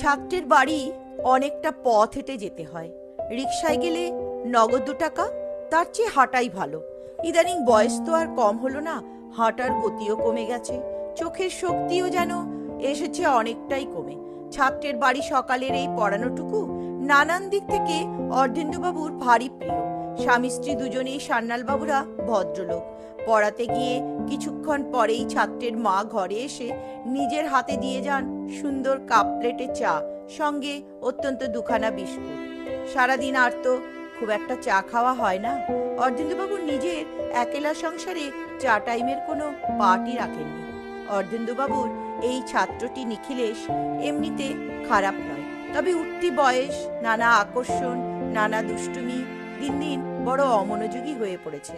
ছাত্রের বাড়ি অনেকটা পথ হেঁটে যেতে হয়। রিক্সায় গেলে নগদ দু টাকা, তার চেয়ে হাঁটাই ভালো। ইদানিং বয়স তো আর কম হলো না, হাঁটার গতিও কমে গেছে, চোখের শক্তিও যেন এসেছে অনেকটাই কমে। ছাত্রের বাড়ি সকালের এই পড়ানোটুকু নানান দিক থেকে অর্ধেন্দুবাবুর ভারী প্রিয়। স্বামী স্ত্রী দুজনেই সান্যালবাবুরা ভদ্রলোক। পড়াতে গিয়ে কিছুক্ষণ পরেই ছাত্রের মা ঘরে এসে নিজের হাতে দিয়ে যান সুন্দর কাপ প্লেটে চা, সঙ্গে অত্যন্ত দুখানা বিস্কুট। সারাদিন আর তো খুব একটা চা খাওয়া হয় না। অর্ধেন্দুবাবু নিজের একেলা সংসারে চা টাইমের কোনো পার্টি রাখেননি। অর্ধেন্দুবাবুর এই ছাত্রটি নিখিলেশ এমনিতে খারাপ নয়, তবে উঠতি বয়স, নানা আকর্ষণ, নানা দুষ্টুমি দিন দিন বড় অমনোযোগী হয়ে পড়েছে।